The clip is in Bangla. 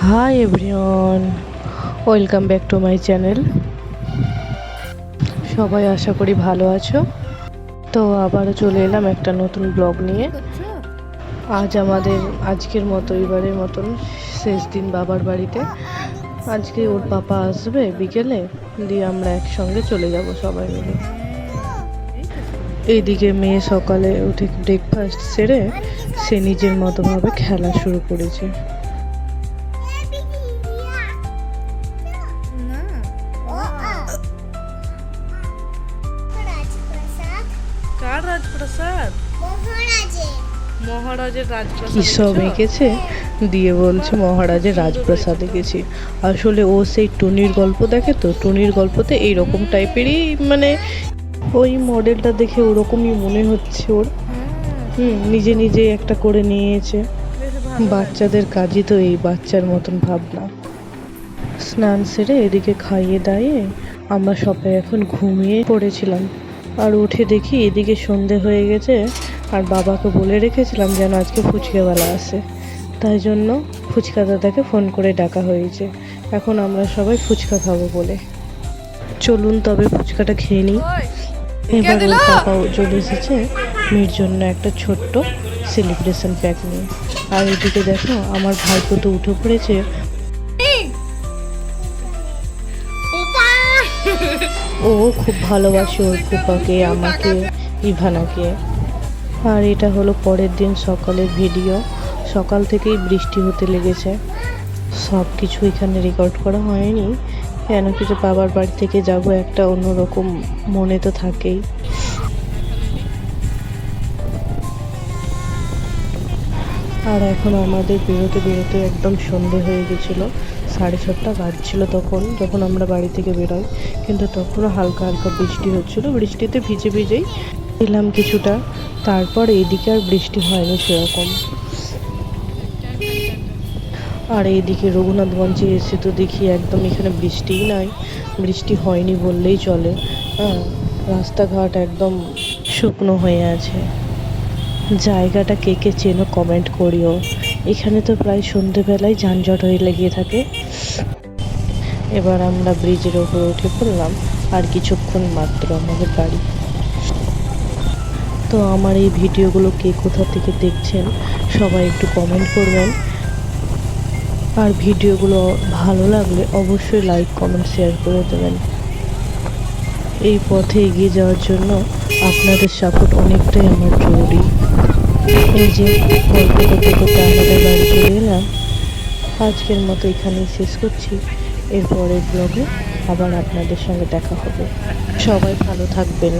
Hi everyone welcome back to my channel সবাই আশা করি ভালো আছো। তো আবারও চলে এলাম একটা নতুন ব্লগ নিয়ে। আজ আমাদের, আজকের মতো, এবারের মতন শেষ দিন বাবার বাড়িতে। আজকে ওর পাপা আসবে বিকেলে, দিয়ে আমরা একসঙ্গে চলে যাব সবাই মিলে। এইদিকে মেয়ে সকালে উঠে ব্রেকফাস্ট সেরে সে নিজের মতোভাবে খেলা শুরু করেছে। কার রাজপ্রাসাদ? মহারাজের রাজপ্রাসাদ কি সব এঁকেছে? দিয়ে বলছে মহারাজের রাজপ্রাসাদ এঁকেছি আসলে ও সেই টুনির গল্প দেখে তো? টুনির গল্পতে এইরকম টাইপেরই মানে ওই মডেলটা দেখে ওরকমই মনে হচ্ছে ওর। হুম, নিজে নিজে একটা করে নিয়েছে। বাচ্চাদের কাজই তো এই বাচ্চার মতন ভাবনা। স্নান সেরে এদিকে খাইয়ে দাইয়ে আমরা সবাই এখন ঘুমিয়ে পড়েছিলাম। আর উঠে দেখি এদিকে সন্ধে হয়ে গেছে, আর বাবাকে বলে রেখেছিলাম যেন আজকে ফুচকাওয়ালা আসে তাই জন্য ফুচকা দাদাকে ফোন করে ডাকা হয়েছে। এখন আমরা সবাই ফুচকা খাব বলে। চলুন তবে ফুচকাটা খেয়ে নিই। এবার ওর পাপাও চলে এসেছে মেয়ের জন্য একটা ছোট্ট সেলিব্রেশন প্যাক নিয়ে। আর এদিকে দেখো আমার ভাইপো তো উঠে পড়েছে। ও খুব ভালোবাসে ওর ফুপাকে আমাকে ইভানাকে। আর এটা হলো পরের দিন সকালের ভিডিও সকাল থেকেই বৃষ্টি হতে লেগেছে। সব কিছু এখানে রেকর্ড করা হয়নি। কেন কিছু বাবার বাড়ি থেকে যাব একটা অন্যরকম মনে তো থাকেই। আর এখন আমাদের বেরোতে বেরোতে একদম সন্ধে হয়ে গেছিল। সাড়ে ছটা বাজছিল তখন, যখন আমরা বাড়ি থেকে বেরোই। কিন্তু তখনও হালকা হালকা বৃষ্টি হচ্ছিল। বৃষ্টিতে ভিজে ভিজেই এলাম কিছুটা। তারপর এইদিকে আর বৃষ্টি হয়নি সেরকম। আর এইদিকে রঘুনাথগঞ্জে এসে তো দেখি একদম এখানে বৃষ্টিই নাই। বৃষ্টি হয়নি বললেই চলে। হ্যাঁ রাস্তাঘাট একদম শুকনো হয়ে আছে। জায়গাটা কে কে চেনো কমেন্ট করিও। এখানে তো প্রায় সন্ধেবেলায় যানজট হয়ে লেগে থাকে। এবার আমরা ব্রিজের ওপরে উঠে পড়লাম। আর কিছুক্ষণ মাত্র আমাদের বাড়ি। তো আমার এই ভিডিওগুলো কে কোথা থেকে দেখছেন সবাই একটু কমেন্ট করবেন। আর ভিডিওগুলো ভালো লাগলে অবশ্যই লাইক কমেন্ট শেয়ার করে দেবেন। এই পথে এগিয়ে যাওয়ার জন্য আপনাদের সাপোর্ট অনেকটাই আমার জরুরি। এই যে গল্প করতে করতে আমাদের বাড়ি চলে এলাম। আজকের মতো এখানেই শেষ করছি। এরপরের ব্লগে আবার আপনাদের সঙ্গে দেখা হবে। সবাই ভালো থাকবেন।